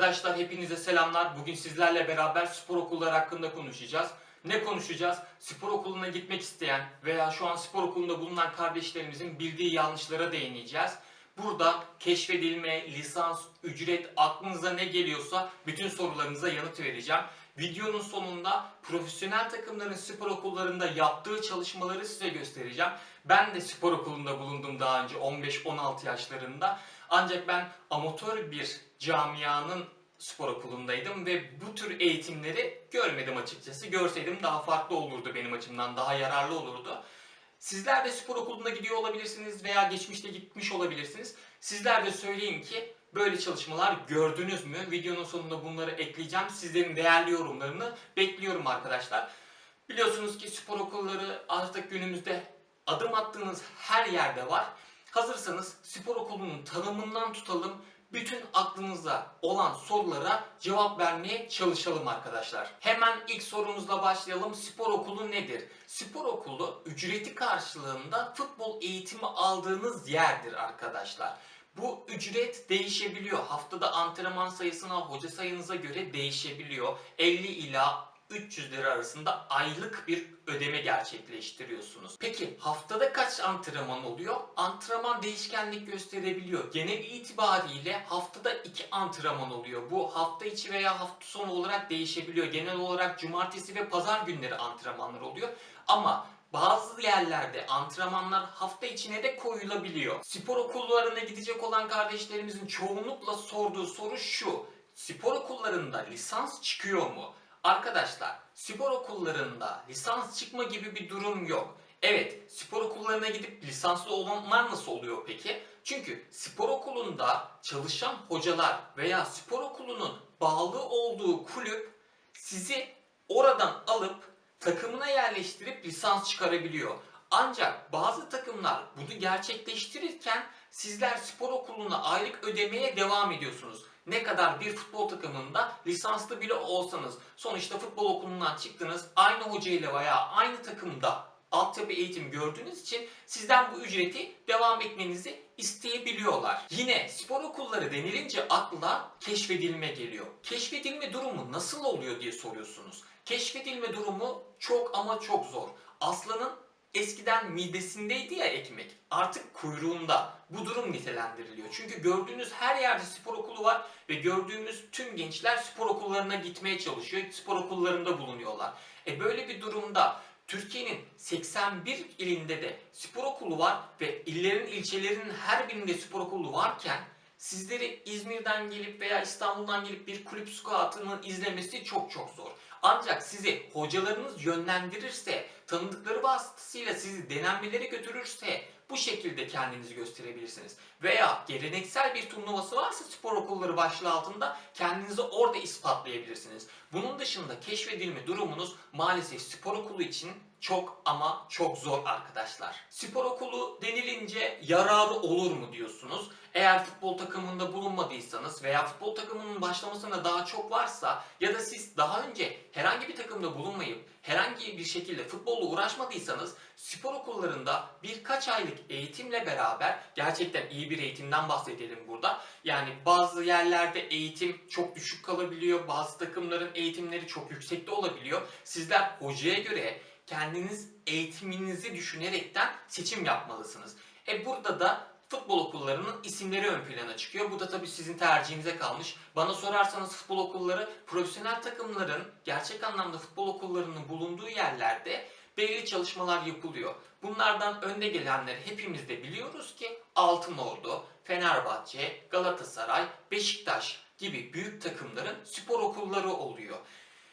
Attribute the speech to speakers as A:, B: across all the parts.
A: Arkadaşlar hepinize selamlar. Bugün sizlerle beraber spor okulları hakkında konuşacağız. Ne konuşacağız? Spor okuluna gitmek isteyen veya şu an spor okulunda bulunan kardeşlerimizin bildiği yanlışlara değineceğiz. Burada keşfedilme, lisans, ücret, aklınıza ne geliyorsa bütün sorularınıza yanıt vereceğim. Videonun sonunda profesyonel takımların spor okullarında yaptığı çalışmaları size göstereceğim. Ben de spor okulunda bulundum daha önce 15-16 yaşlarında. Ancak ben amatör bir camianın spor okulundaydım ve bu tür eğitimleri görmedim açıkçası. Görseydim daha farklı olurdu benim açımdan, daha yararlı olurdu. Sizler de spor okuluna gidiyor olabilirsiniz veya geçmişte gitmiş olabilirsiniz. Sizler de söyleyin ki böyle çalışmalar gördünüz mü? Videonun sonunda bunları ekleyeceğim. Sizlerin değerli yorumlarını bekliyorum arkadaşlar. Biliyorsunuz ki spor okulları artık günümüzde adım attığınız her yerde var. Hazırsanız spor okulunun tanımından tutalım bütün aklınızda olan sorulara cevap vermeye çalışalım arkadaşlar. Hemen ilk sorumuzla başlayalım. Spor okulu nedir? Spor okulu ücreti karşılığında futbol eğitimi aldığınız yerdir arkadaşlar. Bu ücret değişebiliyor. Haftada antrenman sayısına, hoca sayınıza göre değişebiliyor. 50 ila 300 lira arasında aylık bir ödeme gerçekleştiriyorsunuz. Peki haftada kaç antrenman oluyor? Antrenman değişkenlik gösterebiliyor. Genel itibariyle haftada 2 antrenman oluyor. Bu hafta içi veya hafta sonu olarak değişebiliyor. Genel olarak cumartesi ve pazar günleri antrenmanlar oluyor. Ama bazı yerlerde antrenmanlar hafta içine de koyulabiliyor. Spor okullarına gidecek olan kardeşlerimizin çoğunlukla sorduğu soru şu. Spor okullarında lisans çıkıyor mu? Arkadaşlar spor okullarında lisans çıkma gibi bir durum yok. Evet spor okullarına gidip lisanslı olanlar nasıl oluyor peki? Çünkü spor okulunda çalışan hocalar veya spor okulunun bağlı olduğu kulüp sizi oradan alıp takımına yerleştirip lisans çıkarabiliyor. Ancak bazı takımlar bunu gerçekleştirirken sizler spor okuluna aylık ödemeye devam ediyorsunuz. Ne kadar bir futbol takımında lisanslı bile olsanız sonuçta futbol okulundan çıktınız aynı hocayla veya aynı takımda altyapı eğitim gördüğünüz için sizden bu ücreti devam etmenizi isteyebiliyorlar. Yine spor okulları denilince akla keşfedilme geliyor. Keşfedilme durumu nasıl oluyor diye soruyorsunuz. Keşfedilme durumu çok ama çok zor. Aslanın eskiden midesindeydi ya ekmek. Artık kuyruğunda. Bu durum nitelendiriliyor. Çünkü gördüğünüz her yerde spor okulu var ve gördüğümüz tüm gençler spor okullarına gitmeye çalışıyor. Spor okullarında bulunuyorlar. E böyle bir durumda Türkiye'nin 81 ilinde de spor okulu var ve illerin ilçelerinin her birinde spor okulu varken sizleri İzmir'den gelip veya İstanbul'dan gelip bir kulüp scout'ını izlemesi çok çok zor. Ancak sizi hocalarınız yönlendirirse, tanıdıkları vasıtasıyla sizi denenmelere götürürse bu şekilde kendinizi gösterebilirsiniz. Veya geleneksel bir turnuvası varsa spor okulları başlığı altında kendinizi orada ispatlayabilirsiniz. Bunun dışında keşfedilme durumunuz maalesef spor okulu için çok ama çok zor arkadaşlar. Spor okulu denilince yararı olur mu diyorsunuz. Eğer futbol takımında bulunmadıysanız veya futbol takımının başlamasına daha çok varsa ya da siz daha önce herhangi bir takımda bulunmayıp herhangi bir şekilde futbolla uğraşmadıysanız spor okullarında birkaç aylık eğitimle beraber gerçekten iyi bir eğitimden bahsedelim burada. Yani bazı yerlerde eğitim çok düşük kalabiliyor. Bazı takımların eğitimleri çok yüksekte olabiliyor. Sizler hocaya göre kendiniz eğitiminizi düşünerekten seçim yapmalısınız. E burada da futbol okullarının isimleri ön plana çıkıyor. Bu da tabii sizin tercihinize kalmış. Bana sorarsanız futbol okulları profesyonel takımların gerçek anlamda futbol okullarının bulunduğu yerlerde belli çalışmalar yapılıyor. Bunlardan önde gelenleri hepimiz de biliyoruz ki Altınordu, Fenerbahçe, Galatasaray, Beşiktaş gibi büyük takımların spor okulları oluyor.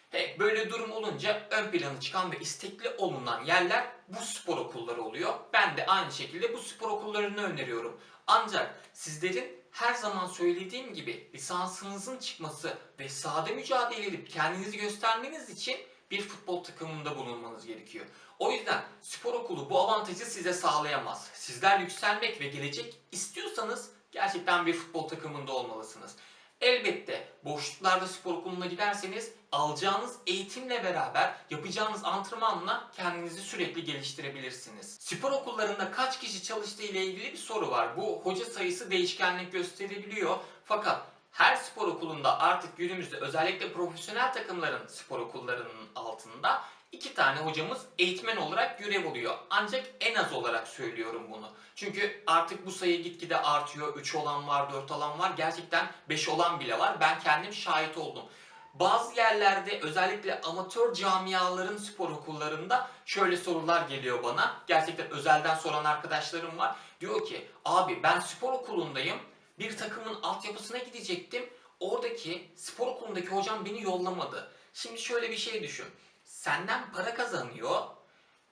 A: He, böyle durum olunca ön plana çıkan ve istekli olunan yerler bu spor okulları oluyor. Ben de aynı şekilde bu spor okullarını öneriyorum. Ancak sizlerin her zaman söylediğim gibi lisansınızın çıkması ve sahada mücadele edip kendinizi göstermeniz için bir futbol takımında bulunmanız gerekiyor. O yüzden spor okulu bu avantajı size sağlayamaz. Sizler yükselmek ve gelecek istiyorsanız gerçekten bir futbol takımında olmalısınız. Elbette boşluklarda spor okuluna giderseniz alacağınız eğitimle beraber yapacağınız antrenmanla kendinizi sürekli geliştirebilirsiniz. Spor okullarında kaç kişi çalıştığı ile ilgili bir soru var. Bu hoca sayısı değişkenlik gösterebiliyor. Fakat her spor okulunda artık günümüzde özellikle profesyonel takımların spor okullarının altında iki tane hocamız eğitmen olarak görev alıyor. Ancak en az olarak söylüyorum bunu. Çünkü artık bu sayı gitgide artıyor. 3 olan var, 4 olan var. Gerçekten 5 olan bile var. Ben kendim şahit oldum. Bazı yerlerde özellikle amatör camiaların spor okullarında şöyle sorular geliyor bana. Gerçekten özelden soran arkadaşlarım var. Diyor ki abi ben spor okulundayım. Bir takımın altyapısına gidecektim. Oradaki spor okulundaki hocam beni yollamadı. Şimdi şöyle bir şey düşün. Senden para kazanıyor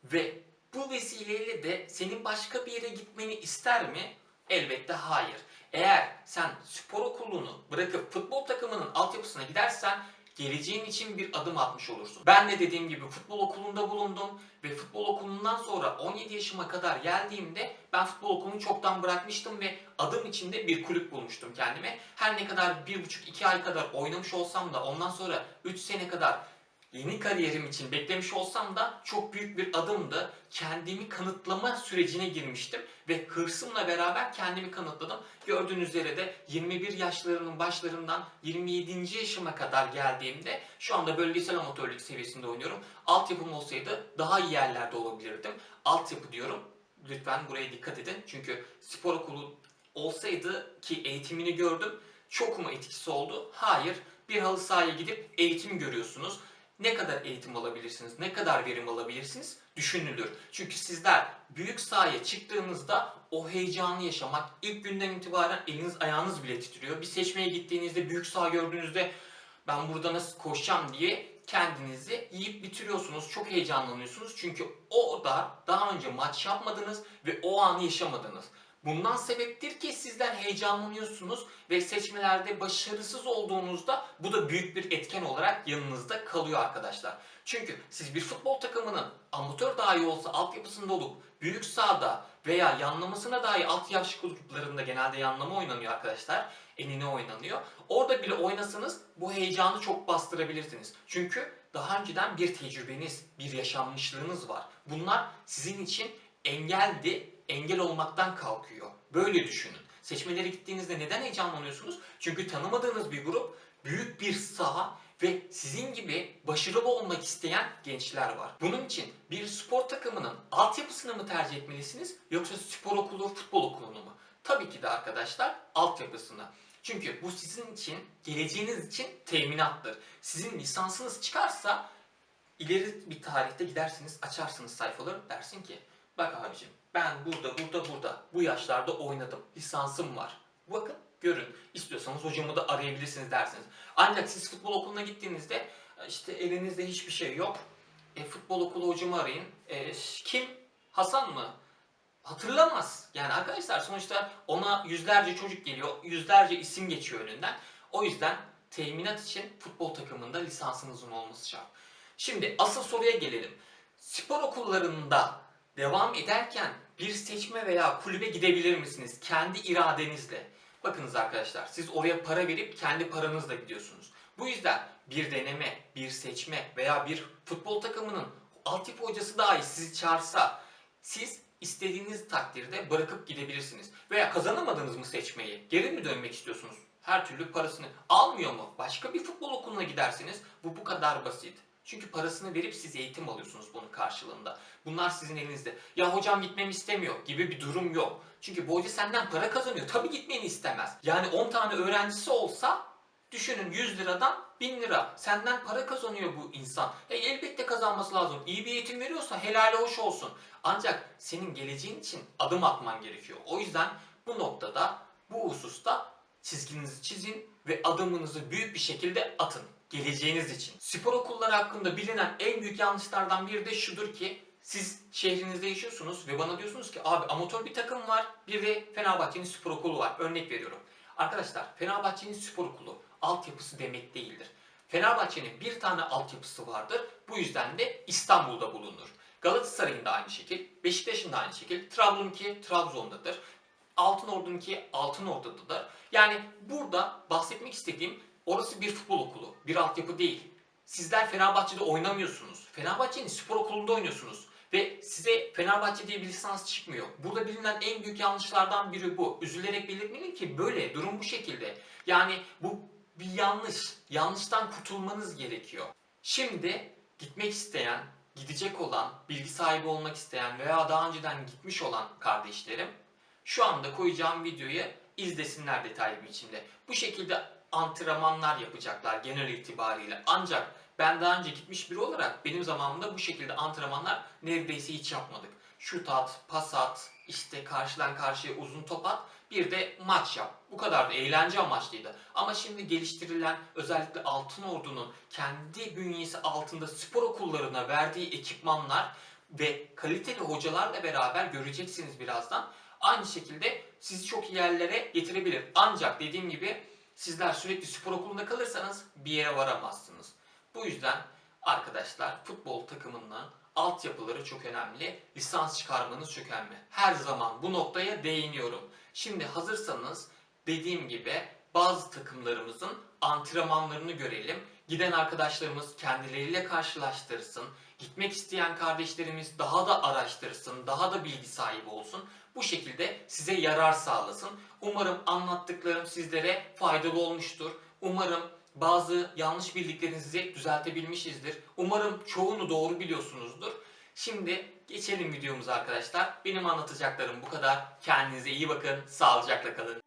A: ve bu vesileyle de senin başka bir yere gitmeni ister mi? Elbette hayır. Eğer sen spor okulunu bırakıp futbol takımının altyapısına gidersen geleceğin için bir adım atmış olursun. Ben de dediğim gibi futbol okulunda bulundum ve futbol okulundan sonra 17 yaşıma kadar geldiğimde ben futbol okulunu çoktan bırakmıştım ve adım içinde bir kulüp bulmuştum kendime. Her ne kadar 1,5-2 ay kadar oynamış olsam da ondan sonra 3 sene kadar yeni kariyerim için beklemiş olsam da çok büyük bir adımdı. Kendimi kanıtlama sürecine girmiştim ve hırsımla beraber kendimi kanıtladım. Gördüğünüz üzere de 21 yaşlarının başlarından 27. yaşıma kadar geldiğimde şu anda bölgesel amatörlük seviyesinde oynuyorum. Altyapım olsaydı daha iyi yerlerde olabilirdim. Altyapı diyorum. Lütfen buraya dikkat edin. Çünkü spor okulu olsaydı ki eğitimini gördüm. Çok mu etkisi oldu? Hayır. Bir halı sahaya gidip eğitim görüyorsunuz ne kadar eğitim alabilirsiniz, ne kadar verim alabilirsiniz düşünülür. Çünkü sizler büyük sahaya çıktığınızda o heyecanı yaşamak ilk günden itibaren eliniz ayağınız bile titriyor. Bir seçmeye gittiğinizde büyük saha gördüğünüzde ben burada nasıl koşacağım diye kendinizi yiyip bitiriyorsunuz. Çok heyecanlanıyorsunuz. Çünkü orada daha önce maç yapmadınız ve o anı yaşamadınız. Bundan sebeptir ki sizden heyecanlanıyorsunuz ve seçmelerde başarısız olduğunuzda bu da büyük bir etken olarak yanınızda kalıyor arkadaşlar. Çünkü siz bir futbol takımının amatör dahi olsa altyapısında olup büyük sahada veya yanlamasına dahi alt yaş gruplarında genelde yanlama oynanıyor arkadaşlar. Enine oynanıyor. Orada bile oynasanız bu heyecanı çok bastırabilirsiniz. Çünkü daha önceden bir tecrübeniz, bir yaşanmışlığınız var. Bunlar sizin için engeldi, engel olmaktan kalkıyor. Böyle düşünün. Seçmelere gittiğinizde neden heyecanlanıyorsunuz? Çünkü tanımadığınız bir grup, büyük bir saha ve sizin gibi başarılı olmak isteyen gençler var. Bunun için bir spor takımının altyapısını mı tercih etmelisiniz yoksa spor okulu, futbol okulunu mu? Tabii ki de arkadaşlar altyapısını. Çünkü bu sizin için, geleceğiniz için teminattır. Sizin lisansınız çıkarsa ileri bir tarihte gidersiniz, açarsınız sayfaları dersin ki bak abicim ben burada, burada, burada bu yaşlarda oynadım. Lisansım var. Bakın, görün. İstiyorsanız hocamı da arayabilirsiniz dersiniz. Ancak siz futbol okuluna gittiğinizde işte elinizde hiçbir şey yok. E, futbol okulu hocamı arayın. E, kim? Hasan mı? Hatırlamaz. Yani arkadaşlar sonuçta ona yüzlerce çocuk geliyor, yüzlerce isim geçiyor önünden. O yüzden teminat için futbol takımında lisansınızın olması şart. Şimdi asıl soruya gelelim. Spor okullarında devam ederken bir seçme veya kulübe gidebilir misiniz? Kendi iradenizle. Bakınız arkadaşlar siz oraya para verip kendi paranızla gidiyorsunuz. Bu yüzden bir deneme, bir seçme veya bir futbol takımının altyapı hocası dahi sizi çağırsa siz istediğiniz takdirde bırakıp gidebilirsiniz. Veya kazanamadınız mı seçmeyi? Geri mi dönmek istiyorsunuz? Her türlü parasını almıyor mu? Başka bir futbol okuluna gidersiniz. Bu bu kadar basit. Çünkü parasını verip siz eğitim alıyorsunuz bunun karşılığında. Bunlar sizin elinizde. Ya hocam gitmemi istemiyor gibi bir durum yok. Çünkü bu hoca senden para kazanıyor. Tabii gitmeni istemez. Yani 10 tane öğrencisi olsa düşünün 100 liradan 1000 lira. Senden para kazanıyor bu insan. E, elbette kazanması lazım. İyi bir eğitim veriyorsa helali hoş olsun. Ancak senin geleceğin için adım atman gerekiyor. O yüzden bu noktada, bu hususta çizginizi çizin ve adımınızı büyük bir şekilde atın. Geleceğiniz için. Spor okulları hakkında bilinen en büyük yanlışlardan biri de şudur ki siz şehrinizde yaşıyorsunuz ve bana diyorsunuz ki abi amatör bir takım var bir de Fenerbahçe'nin spor okulu var. Örnek veriyorum. Arkadaşlar Fenerbahçe'nin spor okulu altyapısı demek değildir. Fenerbahçe'nin bir tane altyapısı vardır. Bu yüzden de İstanbul'da bulunur. Galatasaray'ın da aynı şekil, Beşiktaş'ın da aynı şekil, Trabzon'ki Trabzon'dadır. Altın Ordu'nunki Altın Ordu'dadır. Yani burada bahsetmek istediğim orası bir futbol okulu, bir altyapı değil. Sizler Fenerbahçe'de oynamıyorsunuz. Fenerbahçe'nin spor okulunda oynuyorsunuz. Ve size Fenerbahçe diye bir lisans çıkmıyor. Burada bilinen en büyük yanlışlardan biri bu. Üzülerek belirtmeliyim ki böyle, durum bu şekilde. Yani bu bir yanlış. Yanlıştan kurtulmanız gerekiyor. Şimdi gitmek isteyen, gidecek olan, bilgi sahibi olmak isteyen veya daha önceden gitmiş olan kardeşlerim şu anda koyacağım videoyu izlesinler detaylı biçimde. Bu şekilde antrenmanlar yapacaklar genel itibariyle. Ancak ben daha önce gitmiş biri olarak benim zamanımda bu şekilde antrenmanlar neredeyse hiç yapmadık. Şut at, pas at, işte karşıdan karşıya uzun top at, bir de maç yap. Bu kadar da eğlence amaçlıydı. Ama şimdi geliştirilen özellikle Altın Ordu'nun kendi bünyesi altında spor okullarına verdiği ekipmanlar ve kaliteli hocalarla beraber göreceksiniz birazdan. Aynı şekilde sizi çok iyi yerlere getirebilir. Ancak dediğim gibi sizler sürekli spor okulunda kalırsanız bir yere varamazsınız. Bu yüzden arkadaşlar futbol takımının altyapıları çok önemli. Lisans çıkarmanız çok önemli. Her zaman bu noktaya değiniyorum. Şimdi hazırsanız dediğim gibi bazı takımlarımızın antrenmanlarını görelim. Giden arkadaşlarımız kendileriyle karşılaştırsın. Gitmek isteyen kardeşlerimiz daha da araştırsın, daha da bilgi sahibi olsun. Bu şekilde size yarar sağlasın. Umarım anlattıklarım sizlere faydalı olmuştur. Umarım bazı yanlış bildiklerinizi düzeltebilmişizdir. Umarım çoğunu doğru biliyorsunuzdur. Şimdi geçelim videomuza arkadaşlar. Benim anlatacaklarım bu kadar. Kendinize iyi bakın. Sağlıcakla kalın.